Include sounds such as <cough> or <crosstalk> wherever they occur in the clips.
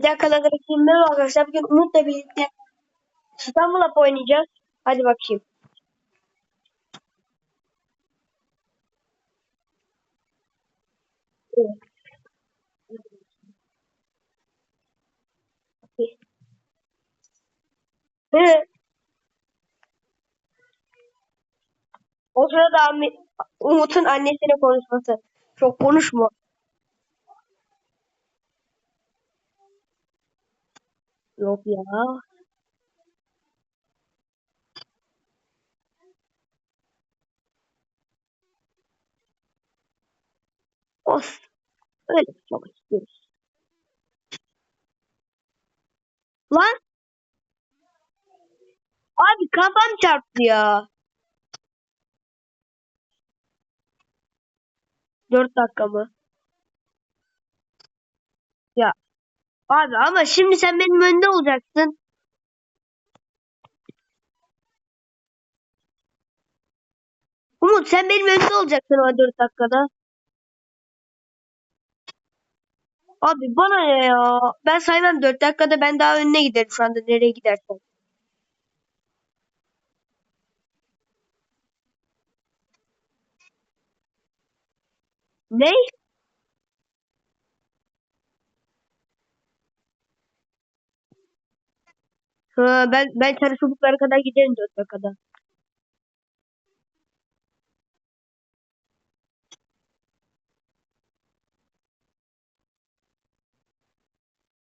Bir dakika arkadaşlar merhaba arkadaşlar. Bugün Umut'la birlikte İstanbul Up oynayacağız. Hadi bakayım. Hı. O sırada Umut'un annesiyle konuşması. Çok konuşma. Yok ya. Of. Öyle çok istiyoruz. Lan. Abi kafam çarptı ya. Dört dakika mı? Ya abi ama şimdi sen benim önünde olacaksın. Umut sen benim önümde olacaksın o 4 dakikada. Abi bana ya? Ben saymam 4 dakikada ben daha önüne giderim şu anda nereye gidersen. Ne? Ha, ben ben sarı çubuklara kadar giderim 4 dakikada.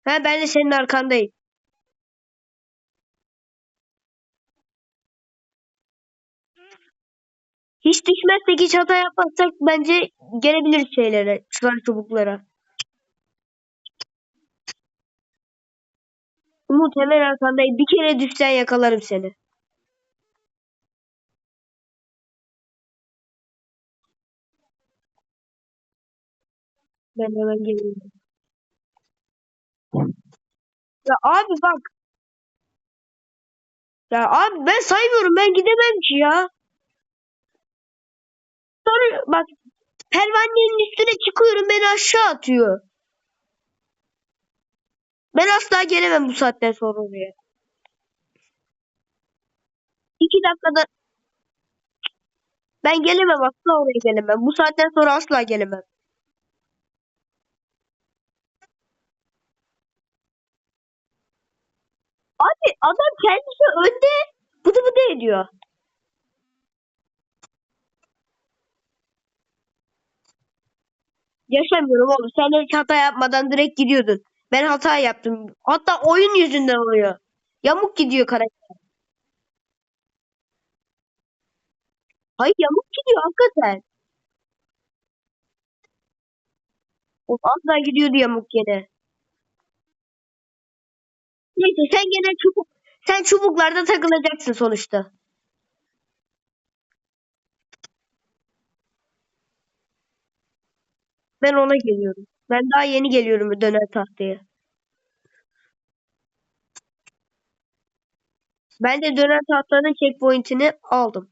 Ha ben de senin arkandayım. Hiç düşmezsek hiç hata yapmazsak bence gelebiliriz şeylere, sarı çubuklara. Umut hemen arkandayım. Bir kere düşsen yakalarım seni. Ben hemen geliyorum. Ya abi bak. Ya abi ben saymıyorum. Ben gidemem ki ya. Sonra bak pervanenin üstüne çıkıyorum. Beni aşağı atıyor. Ben asla gelemem bu saatten sonra oraya. İki dakikada ben gelemem asla oraya gelemem. Bu saatten sonra asla gelemem. Abi adam kendisi önde bıdı bıdı ediyor. Yaşamıyorum oğlum. Sen hiç hata yapmadan direkt gidiyordun. Ben hata yaptım. Hatta oyun yüzünden oluyor. Yamuk gidiyor karakter. Hayır yamuk gidiyor hakikaten. O az daha gidiyordu yamuk yine. Neyse sen gene çubuk sen çubuklarda takılacaksın sonuçta. Ben ona geliyorum. Ben daha yeni geliyorum döner tahtaya. Ben de döner tahtanın checkpoint'ini aldım.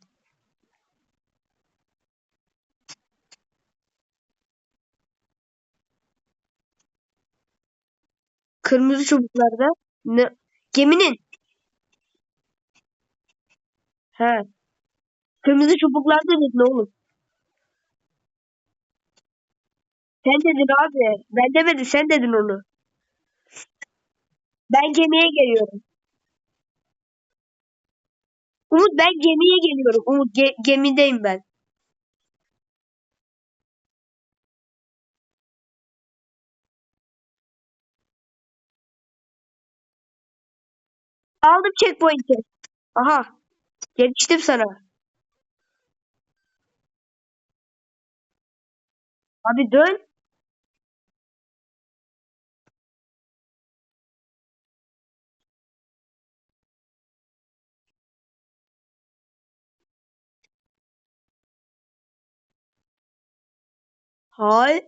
Kırmızı çubuklarda ne? Geminin. He. Kırmızı çubuklarda dedin oğlum. Sen dedin abi. Ben demedim sen dedin onu. Ben gemiye geliyorum. Umut ben gemiye geliyorum. Umut ge gemideyim ben. Aldım checkpoint'i. Aha. Yetiştim sana. Abi dön. Hayır.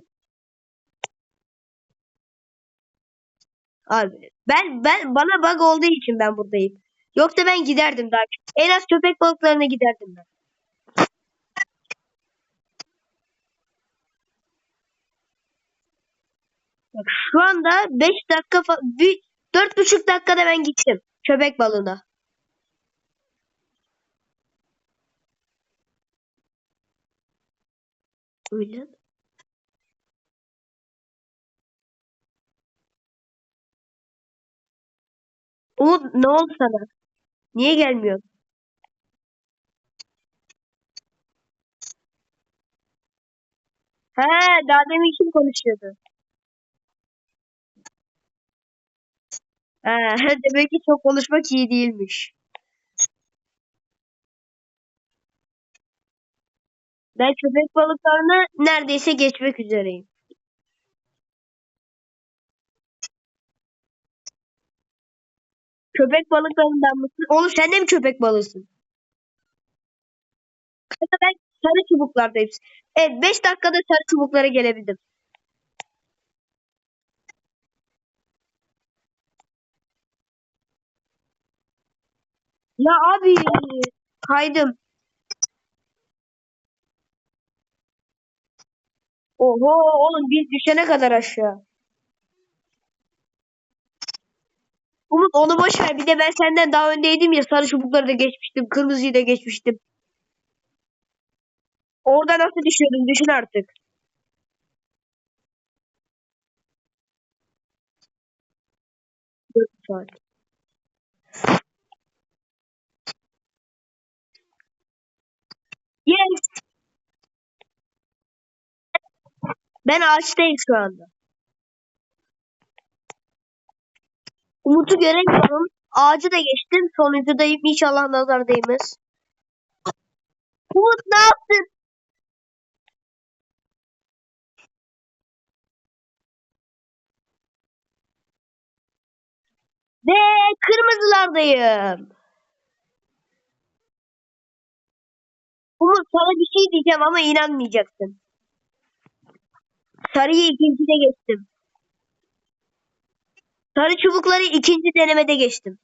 Abi ben ben bana bug olduğu için ben buradayım. Yoksa ben giderdim daha. En az köpek balıklarına giderdim ben. Bak, Şu anda 5 dakika fa- bir 4,5 dakikada ben gittim köpek balığına. Öyle. Umut ne oldu sana? Niye gelmiyorsun? He, daha demin kim konuşuyordu? He, <laughs> demek ki çok konuşmak iyi değilmiş. Ben köpek balıklarını neredeyse geçmek üzereyim. Köpek balıklarından mısın? Oğlum sen de mi köpek balığısın? Kanka ben sarı çubuklardayım. Evet 5 dakikada sarı çubuklara gelebildim. Ya abi kaydım. Oho oğlum biz düşene kadar aşağı. Onu boş. Bir de ben senden daha öndeydim ya sarı çubukları da geçmiştim. Kırmızıyı da geçmiştim. Orada nasıl düşüyordum düşün artık. Saat. Yes. Ben ağaçtayım şu anda. Umut'u göremiyorum. Ağacı da geçtim. Sonuncudayım. İnşallah nazar değmez. Umut ne yaptın? Ve kırmızılardayım. Umut sana bir şey diyeceğim ama inanmayacaksın. Sarıyı ikincide geçtim. Sarı çubukları ikinci denemede geçtim.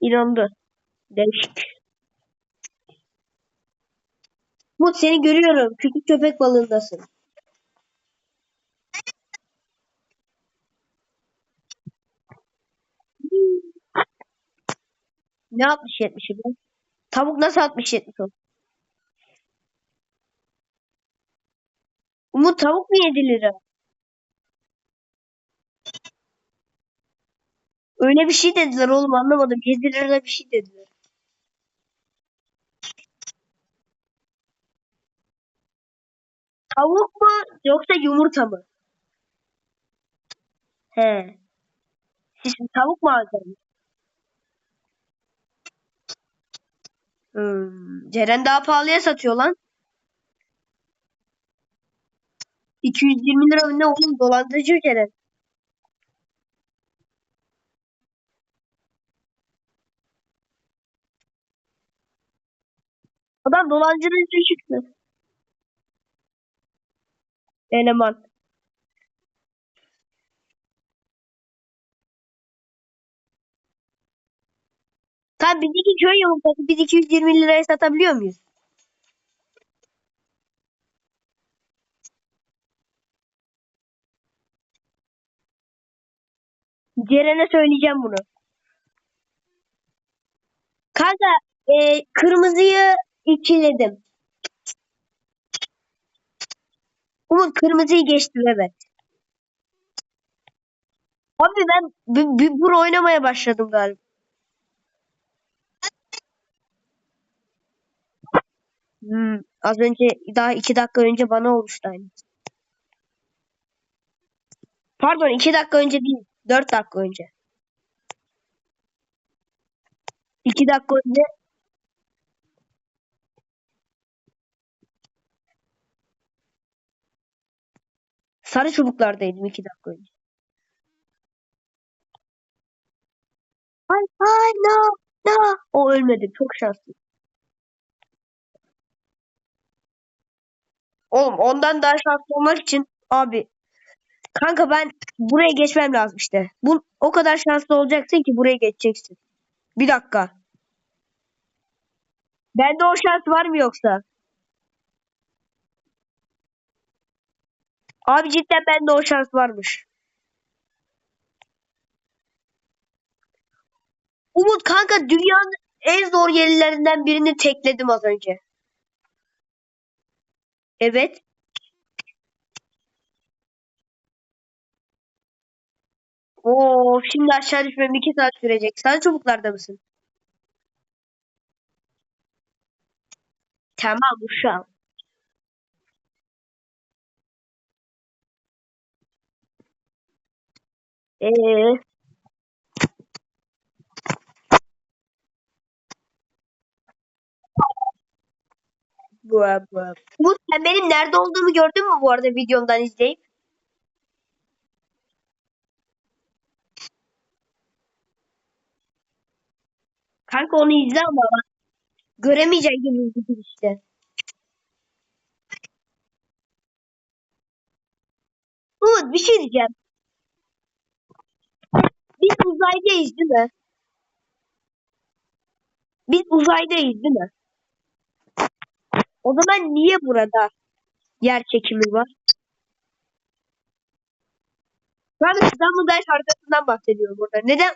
İnandı. Değişik. Umut seni görüyorum. Küçük köpek balığındasın. Ne yapmış 70'i bu? Tavuk nasıl atmış 70 o? Umut tavuk mu 7 lira? Öyle bir şey dediler oğlum anlamadım. 7 lira bir şey dediler. Tavuk mu yoksa yumurta mı? He. Siz tavuk mu alacaksınız? Hmm. Ceren daha pahalıya satıyor lan. 220 lira ne oğlum dolandırıcı Ceren. Adam dolandırıcı çıktı. Eleman. Tabii bizdeki köy yumurtası biz 220 liraya satabiliyor muyuz? Ceren'e söyleyeceğim bunu. Kanka e, kırmızıyı ikiledim. Umut kırmızıyı geçtim evet. Abi ben bir, bir bur oynamaya başladım galiba. Hmm, az önce daha iki dakika önce bana olmuştu aynı. Pardon iki dakika önce değil. Dört dakika önce. İki dakika önce sarı çubuklardaydım iki dakika önce. Ay ay no no. O ölmedi. Çok şanslı. Oğlum ondan daha şanslı olmak için abi kanka ben buraya geçmem lazım işte. Bu o kadar şanslı olacaksın ki buraya geçeceksin. Bir dakika. Bende o şans var mı yoksa? Abi cidden bende o şans varmış. Umut kanka dünyanın en zor yerlerinden birini tekledim az önce. Evet. Oo, şimdi aşağı düşmem 2 saat sürecek. Sen çubuklarda mısın? Tamam uşağım. Ee, bu, bu. Bu sen benim nerede olduğumu gördün mü bu arada videomdan izleyip? Kanka onu izle ama bak. Göremeyeceksin gibi bir işte. Umut bir şey diyeceğim. Biz uzaydayız değil mi? Biz uzaydayız değil mi? O zaman niye burada yer çekimi var? Ben İstanbul Daş haritasından bahsediyorum burada. Neden?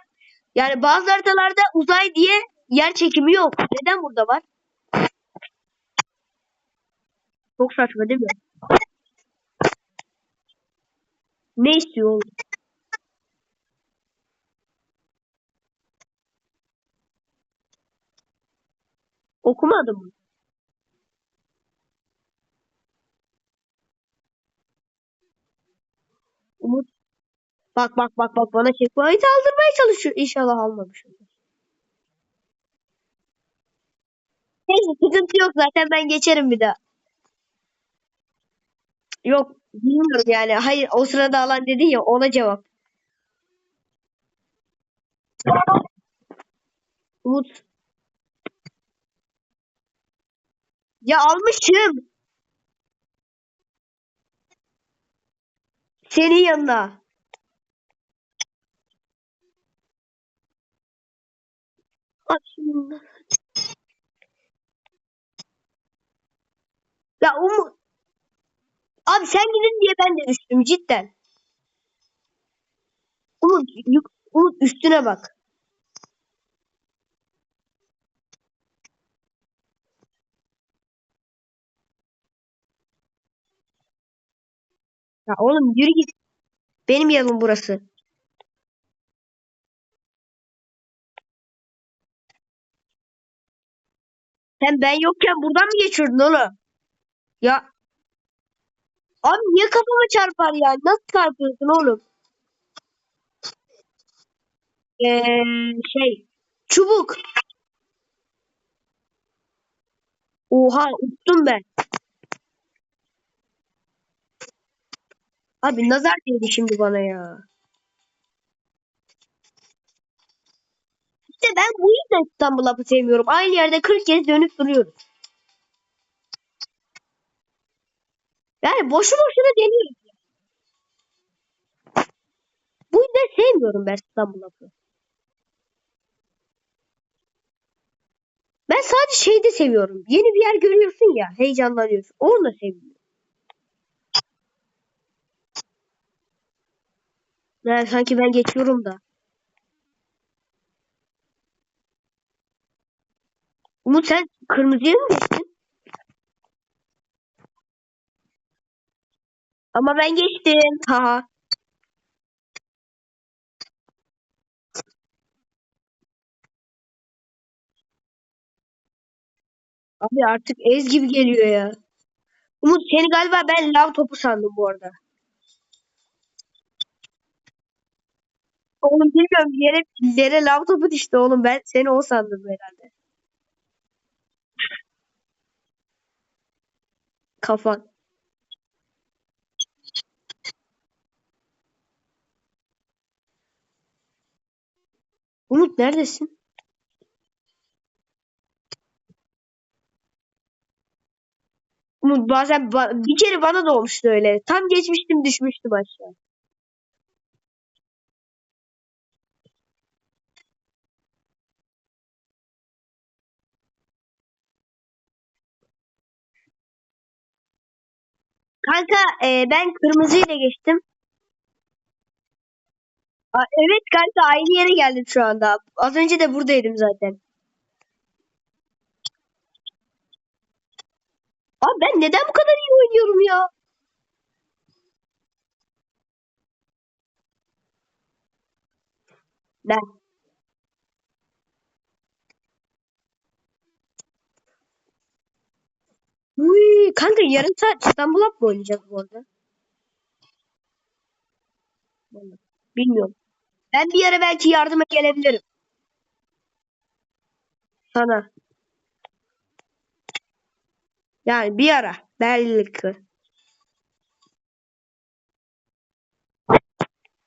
Yani bazı haritalarda uzay diye yer çekimi yok. Neden burada var? Çok saçma değil mi? Ne istiyor oğlum? Okumadım mı? Umut. Bak bak bak bak bana checkpoint aldırmaya çalışıyor. İnşallah almamış. Neyse sıkıntı yok zaten ben geçerim bir daha. Yok bilmiyorum yani. Hayır o sırada alan dedin ya ona cevap. Umut. Ya almışım. Senin yanına. Ya Umut. Abi sen gidin diye ben de düştüm cidden. Umut, Umut üstüne bak. Ya oğlum yürü git. Benim yanım burası. Sen ben yokken buradan mı geçiyordun oğlum? Ya abi niye kafama çarpar ya? Nasıl çarpıyorsun oğlum? Ee, şey çubuk. Oha uçtum ben. Abi nazar değdi şimdi bana ya. İşte ben bu yüzden İstanbul hapı sevmiyorum. Aynı yerde 40 kez dönüp duruyorum. Yani boşu boşuna deniyorum. Bu yüzden sevmiyorum ben İstanbul hapı. Ben sadece şeyde seviyorum. Yeni bir yer görüyorsun ya heyecanlanıyorsun. Onu da seviyorum. Yani sanki ben geçiyorum da. Umut sen kırmızıya mı geçtin? Ama ben geçtim. Haha. Abi artık ez gibi geliyor ya. Umut seni galiba ben lav topu sandım bu arada. Oğlum bilmiyorum yere, yere lav topu düştü oğlum ben seni o sandım herhalde. Kafan. Umut neredesin? Umut bazen ba- bir kere bana da olmuştu öyle. Tam geçmiştim düşmüştüm aşağı. Kanka e, ben kırmızıyla geçtim. Aa, evet kanka aynı yere geldim şu anda. Az önce de buradaydım zaten. Abi ben neden bu kadar iyi oynuyorum ya? Ben. Kanka yarım saat İstanbul'a mı oynayacağız bu arada? Bilmiyorum. Ben bir ara belki yardıma gelebilirim. Sana. Yani bir ara. Belki.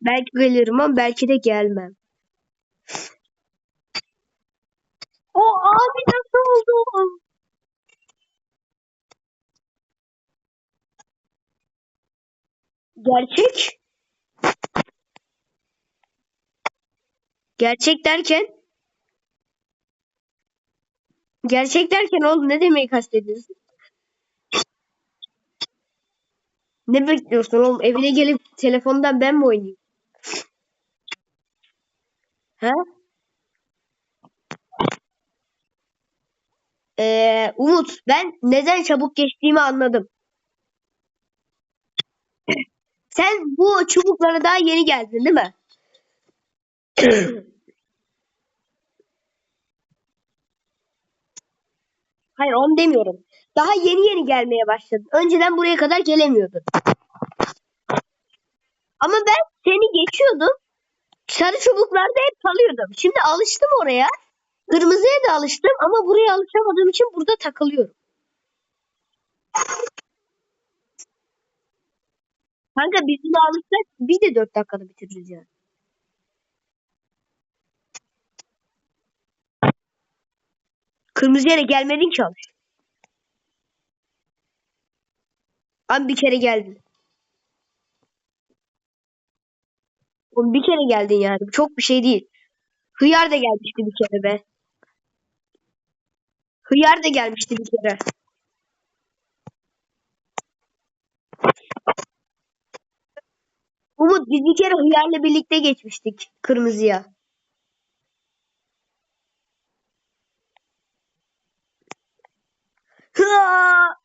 Belki gelirim ama belki de gelmem. O abi nasıl oldu? Gerçek. Gerçek derken? Gerçek derken oğlum ne demeyi kastediyorsun? Ne bekliyorsun oğlum? Evine gelip telefondan ben mi oynayayım? He? Ee, Umut ben neden çabuk geçtiğimi anladım. Sen bu çubuklara daha yeni geldin değil mi? <clears throat> Hayır onu demiyorum. Daha yeni yeni gelmeye başladın. Önceden buraya kadar gelemiyordun. Ama ben seni geçiyordum. Sarı çubuklarda hep kalıyordum. Şimdi alıştım oraya. Kırmızıya da alıştım ama buraya alışamadığım için burada takılıyorum. Kanka biz bunu alışsak biz de 4 dakikada bitiririz yani. Kırmızı yere gelmedin ki alış. Abi bir kere geldin. Oğlum bir kere geldin yani. Çok bir şey değil. Hıyar da gelmişti bir kere be. Hıyar da gelmişti bir kere. Umut biz bir kere Hıyar'la birlikte geçmiştik kırmızıya. Hıa!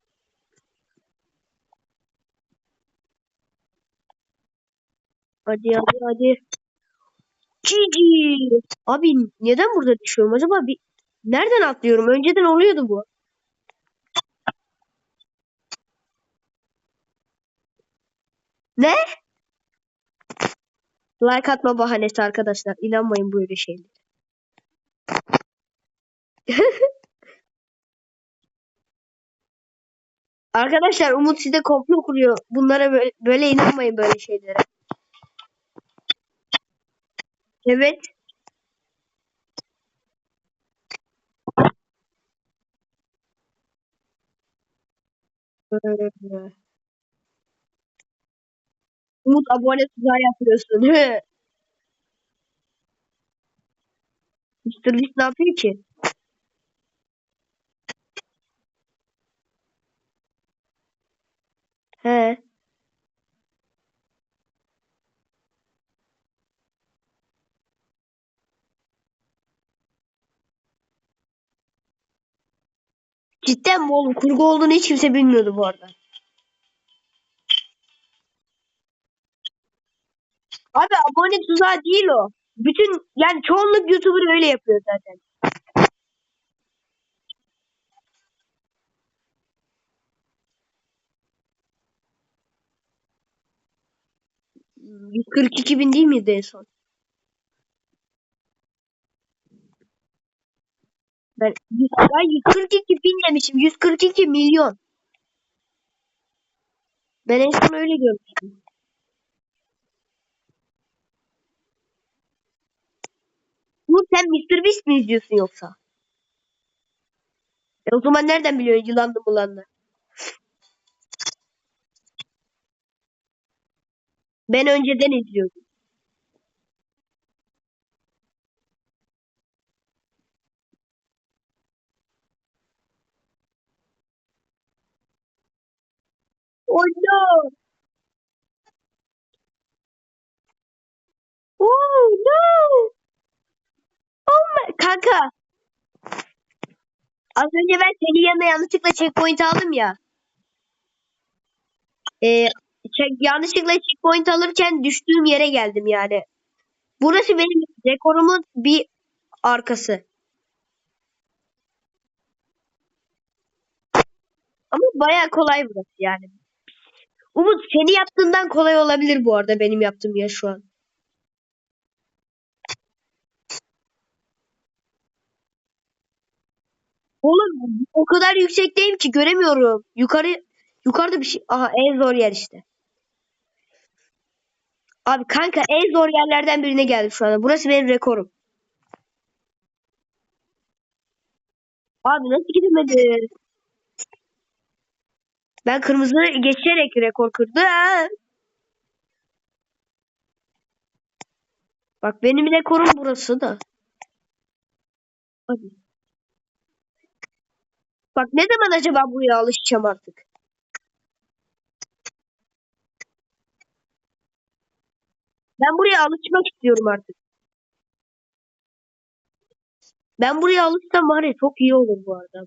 Hadi hadi hadi. Cici. Abi neden burada düşüyorum acaba? Bir... Nereden atlıyorum? Önceden oluyordu bu. Ne? Like atma bahanesi arkadaşlar. İnanmayın böyle şeylere. <laughs> Arkadaşlar Umut size komplo kuruyor. Bunlara böyle, böyle inanmayın böyle şeylere. Evet. Ee, Umut abone tuzağı yapıyorsun. Mr. Beast ne yapıyor ki? He. Cidden mi oğlum? Kurgu olduğunu hiç kimse bilmiyordu bu arada. Abi abone tuzağı değil o. Bütün yani çoğunluk YouTuber öyle yapıyor zaten. 142 bin değil miydi en son? Ben, ben 142 bin demişim. 142 milyon. Ben en son öyle görmüştüm. Bu sen Mr. Beast mi izliyorsun yoksa? E o zaman nereden biliyorsun yılanlı bulanlı? Ben önceden izliyordum. O no. Oh no. My... Kanka. Az önce ben senin yanına yanlışlıkla checkpoint aldım ya. Ee, check, yanlışlıkla checkpoint alırken düştüğüm yere geldim yani. Burası benim rekorumun bir arkası. Ama baya kolay burası yani. Umut seni yaptığından kolay olabilir bu arada benim yaptığım ya şu an. Oğlum o kadar yüksekteyim ki göremiyorum. Yukarı yukarıda bir şey. Aha en zor yer işte. Abi kanka en zor yerlerden birine geldim şu anda. Burası benim rekorum. Abi nasıl gidemedi? Ben kırmızı geçerek rekor kırdım. Bak benim rekorum burası da. Hadi. Bak ne zaman acaba buraya alışacağım artık? Ben buraya alışmak istiyorum artık. Ben buraya alışsam var ya çok iyi olur bu arada.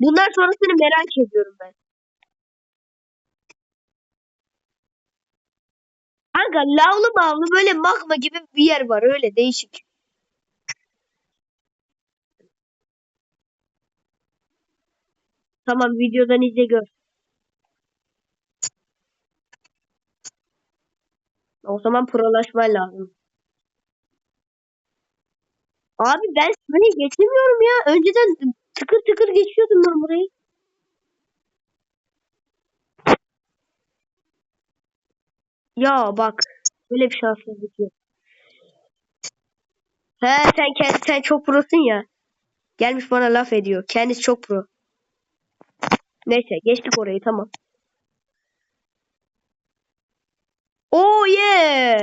Bundan sonrasını merak ediyorum ben. Kanka lavlı mavlı böyle magma gibi bir yer var öyle değişik. Tamam videodan izle gör. O zaman prolaşman lazım. Abi ben burayı geçemiyorum ya. Önceden tıkır tıkır geçiyordum ben burayı. Ya bak böyle bir şanssızlık yok. He sen sen çok prosun ya. Gelmiş bana laf ediyor. Kendisi çok pro. Neyse geçtik orayı tamam. Oh yeah.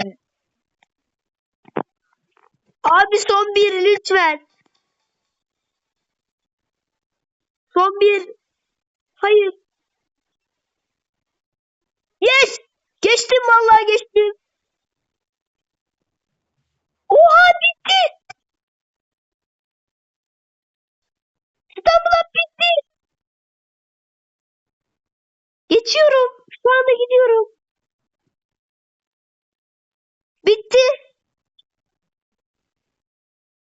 Abi son bir lütfen. Son bir. Hayır. Yes. Geçtim vallahi geçtim. Oha bitti. İstanbul'a Geçiyorum. Şu anda gidiyorum. Bitti.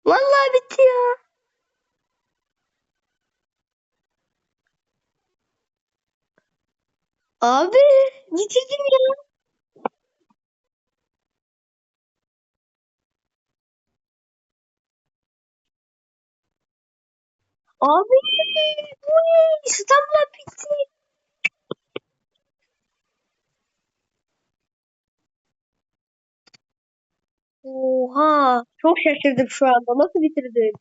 Vallahi bitti ya. Abi bitirdim ya. Abi bu ne? İstanbul'a bitti. Oha. Çok şaşırdım şu anda. Nasıl bitirdin?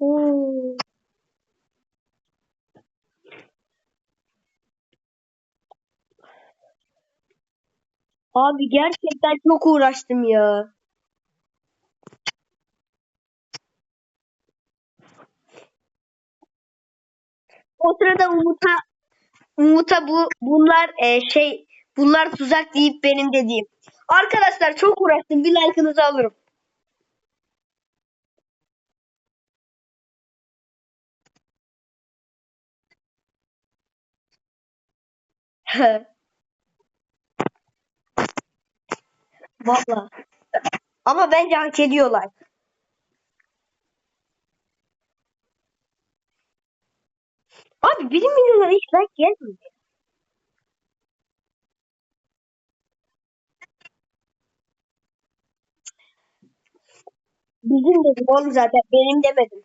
Oo. Abi gerçekten çok uğraştım ya. O sırada Umut'a Umut'a bu bunlar e, şey bunlar tuzak deyip benim dediğim. Arkadaşlar çok uğraştım. Bir like'ınızı alırım. <laughs> Valla. Ama bence hak ediyorlar. Abi 1 milyona hiç like gelmiyor. Bizim dedim oğlum zaten. Benim demedim.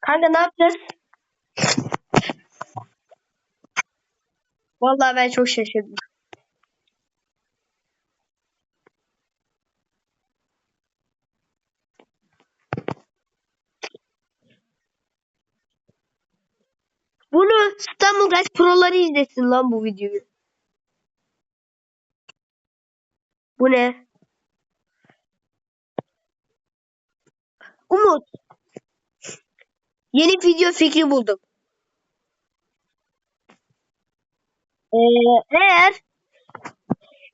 Kanka ne yapacağız? Vallahi ben çok şaşırdım. İstanbul Guys Pro'ları izlesin lan bu videoyu. Bu ne? Umut. Yeni video fikri buldum. Ee, eğer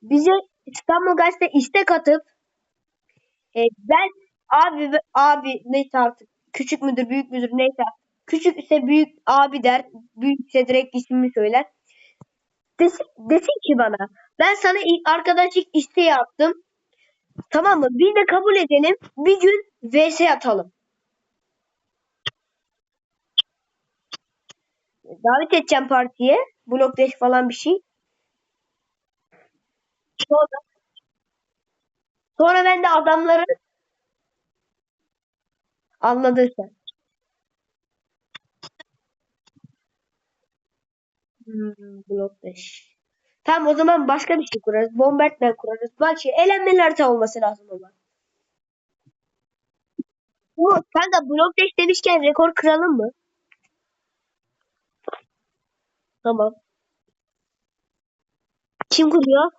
bize İstanbul Gazete istek atıp e, ben abi abi neyse artık küçük müdür büyük müdür neyse küçük ise büyük abi der. Büyük ise direkt ismini söyler. Desin, desin ki bana ben sana i- arkadaşlık isteği attım tamam mı? Biz de kabul edelim. Bir gün vs atalım. Davet edeceğim partiye. Blok 5 falan bir şey. Sonra, sonra ben de adamları anladın sen Hmm, blok 5. Tamam o zaman başka bir şey kurarız. Bombardman kurarız. Bak şey elenmeli harita olması lazım ama. Umut kanka blok 5 demişken rekor kıralım mı? Tamam. Kim kuruyor?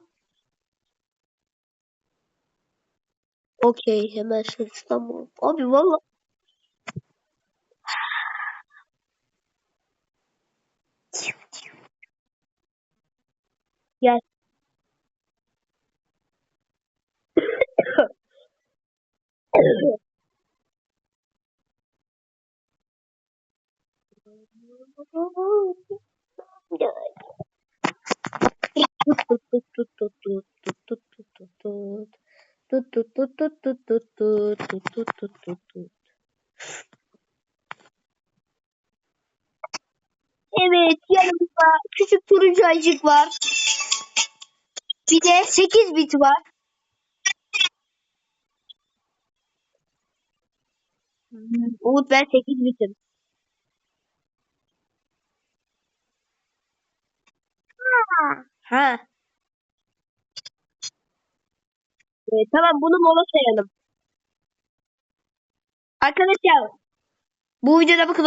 Okey hemen şu İstanbul. Abi valla. Gel. Evet yanımızda küçük turuncu ayıcık var. Bir de 8 bit var. Umut ben 8 bitim. Ha. Ee, tamam bunu mola sayalım. Arkadaşlar bu videoda bakın